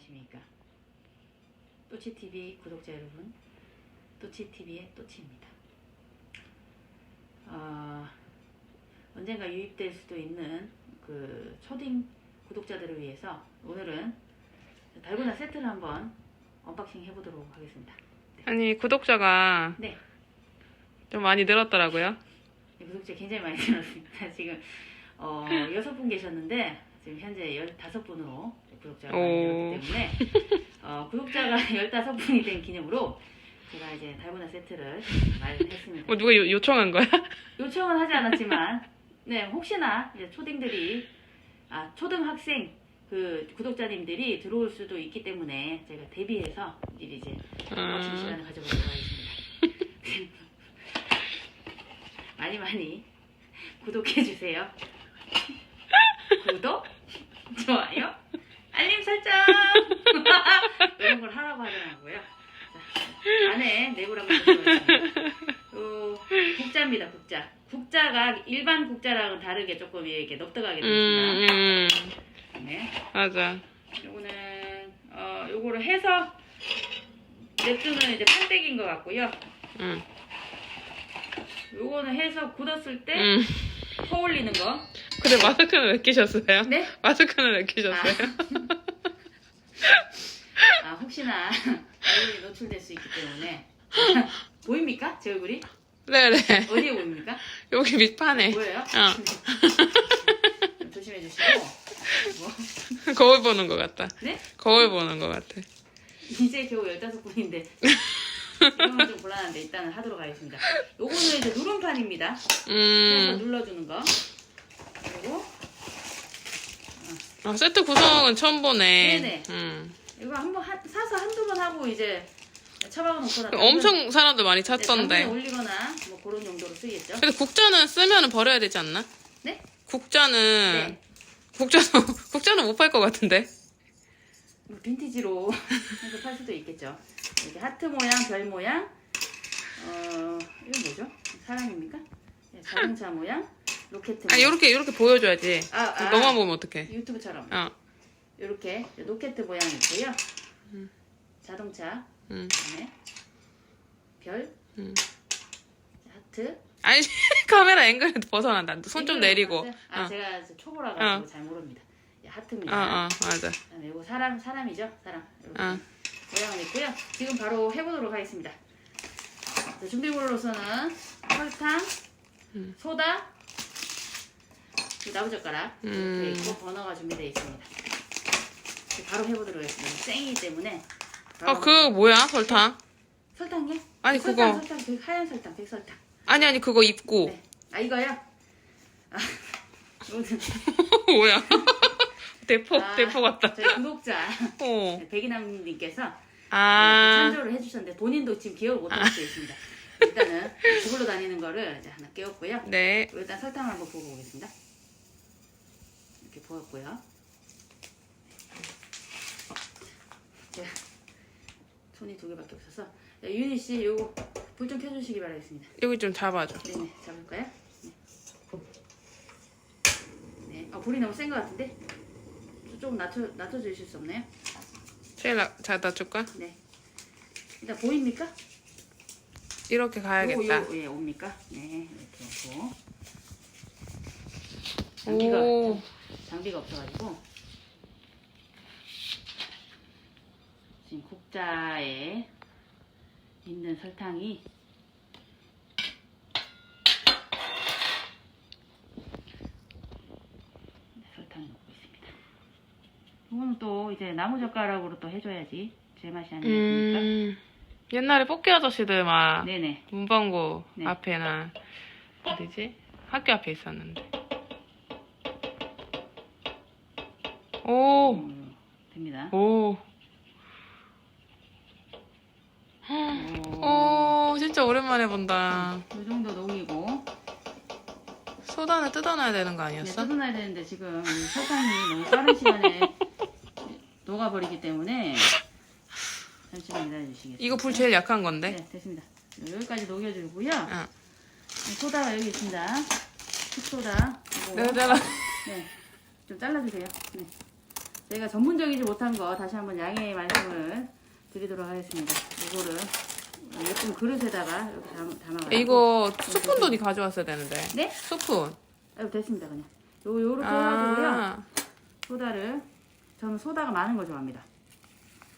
안녕하십니까. 또치TV 구독자 여러분, 또치TV의 또치입니다. 어, 언젠가 유입될 수도 있는 그 초딩 구독자들을 위해서 오늘은 달고나 세트를 한번 언박싱 해보도록 하겠습니다. 아니 구독자가 네, 좀 많이 늘었더라고요. 네, 구독자 굉장히 많이 늘었습니다. 지금 어, 여섯 분 계셨는데 지금 현재 15분으로 구독자가 오. 늘었기 때문에 어, 구독자가 15분이 된 기념으로 제가 이제 달고나 세트를 마련했습니다. 뭐 누가 요, 요청한 거야? 요청은 하지 않았지만 네 혹시나 이제 초딩들이 아 초등학생 그 구독자님들이 들어올 수도 있기 때문에 제가 대비해서 미리 이제 언박싱 아, 시간을 가져보도록 하겠습니다. 많이 많이 구독해 주세요. 구독, 좋아요, 알림 설정 이런 걸 하라고 하더라고요. 자, 안에 내부를 한번 보겠습니다. 어, 국자입니다, 국자. 국자가 일반 국자랑은 다르게 조금 이렇게 넙떡하게 음, 되어 음, 네. 맞아. 요거는 어 요거를 해서 냅두는 이제 판때기인 것 같고요. 음, 요거는 해서 굳었을 때 음. 퍼올리는 거. 근데 마스크는 왜 끼셨어요? 네? 마스크는 왜 끼셨어요? 아 혹시나 얼굴이 노출될 수 있기 때문에 보입니까? 제 얼굴이 네네. 어디에 보입니까? 여기 밑판에 보여요? 어. 조심해 주시고 뭐 거울 보는 것 같다. 네? 거울 보는 것 같아. 이제 겨우 15분인데 이러면 좀 곤란한데 일단은 하도록 하겠습니다. 요거는 이제 누름판입니다. 그래서 음, 눌러주는 거. 그리고 아, 세트 구성은 처음 보네. 네네. 음. 이거 한번 하- 사서 한두 번 하고 이제 처박아 놓거나 엄청 사람들 많이 찾던데. 올리거나 뭐 그런 용도로 쓰이겠죠. 근데 국자는 쓰면은 버려야 되지 않나? 네? 국자는 네. 국자는 국자는 못 팔 것 같은데. 뭐 빈티지로 해서 팔 수도 있겠죠. 이렇게 하트 모양, 별 모양. 어, 이건 뭐죠? 사람입니까? 네, 자동차 모양, 로켓 모양. 아 요렇게 요렇게 보여줘야지. 아, 아. 너만 보면 어떡해? 유튜브처럼 어. 이렇게 로켓 모양이 있고요. 자동차, 음. 그다음에 별, 음. 하트. 아니 카메라 앵글에 벗어난다. 손 좀 내리고. 봤어요? 아 어. 제가 초보라 가지고 어. 잘 모릅니다. 예, 어, 하트입니다. 어, 맞아. 그다음에 이거 사람 사람이죠 사람 이렇게 어. 모양은 있고요. 지금 바로 해보도록 하겠습니다. 자, 준비물로서는 설탕, 음. 소다, 그 나무젓가락 음. 이렇게 있고 버너가 준비되어 있습니다. 바로 해보도록 하겠습니다. 생이기 때문에 어, 그 뭐야 설탕? 설탕이요? 아니, 설탕, 그거. 설탕, 그 하얀 설탕, 백설탕. 아니 아니 그거 입고. 네. 아 이거요? 아, 뭐야? 대포 아, 대포 같다. 저희 구독자 어. 백이남님께서 아. 찬조를 해주셨는데 본인도 지금 기억을 못하고 있습니다. 일단은 주글로 다니는 거를 이제 하나 깨웠고요. 네. 일단 설탕을 한번 부어 보겠습니다. 이렇게 부었고요. 제가 손이 두 개밖에 없어서 자, 윤희 씨 요거 불 좀 켜주시기 바라겠습니다. 여기 좀 잡아줘. 네네 잡을까요? 네. 네. 아 불이 너무 센 것 같은데 좀 낮춰 낮춰 주실 수 없나요? 제일 나, 잘 낮출까? 네. 일단 보입니까? 이렇게 가야겠다. 요, 요, 예, 옵니까? 네, 이렇게 하고. 장비가, 오. 장비가 없어가지고. 지금 국자에 있는 설탕이 네, 설탕이 녹고 있습니다. 이거는 또 이제 나무젓가락으로 또 해줘야지 제맛이 아니겠습니까? 음. 옛날에 뽑기 아저씨들 막 네네. 문방구 네. 앞에나 어디지? 학교 앞에 있었는데. 오. 음, 됩니다. 오. 오. 오, 진짜 오랜만에 본다. 이 정도 녹이고 소단을 뜯어놔야 되는 거 이제 아니었어? 뜯어놔야 되는데 지금 이 설탕이 너무 빠른 시간에 녹아버리기 때문에 잠시만 기다려주시겠어요? 이거 불 제일 약한 건데? 네 됐습니다 여기까지 녹여주고요 어. 소다가 여기 있습니다 흑소다 이거 내가 잘라. 네, 좀 잘라주세요 네. 저희가 전문적이지 못한 거 다시 한번 양해의 말씀을 드리도록 하겠습니다. 이거를 예쁜 그릇에다가 이렇게 담, 담아가지고 이거 스푼도 니 가져왔어야 되는데. 네? 스푼. 아, 됐습니다 그냥. 요 요렇게 해가지고요. 아, 소다를 저는 소다가 많은 걸 좋아합니다.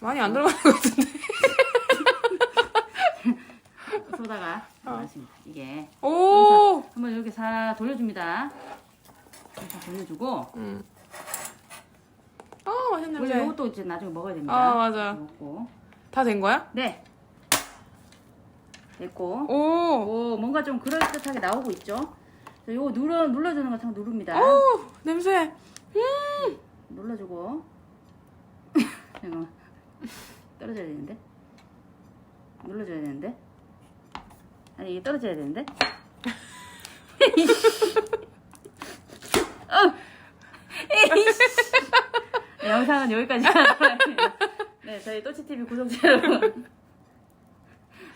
많이 안 들어가는 것 같은데. 소다가 어. 많습니다. 이게 오! 한번 이렇게 사 돌려줍니다. 이렇게 돌려주고 응. 아, 맛있는 원래 냄새. 이것도 이제 나중에 먹어야 됩니다. 아, 맞아. 먹고 다 된 거야? 네 됐고 오! 오 뭔가 좀 그럴듯하게 나오고 있죠. 자, 요거 눌러 눌러주는 거참 누릅니다. 오! 냄새. 눌러주고 잠깐만 떨어져야 되는데 눌러줘야 되는데 아니 이게 떨어져야 되는데 어! 영상은 여기까지 하도록 하겠습니다. 네 저희 또치TV 구독자 여러분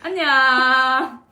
안녕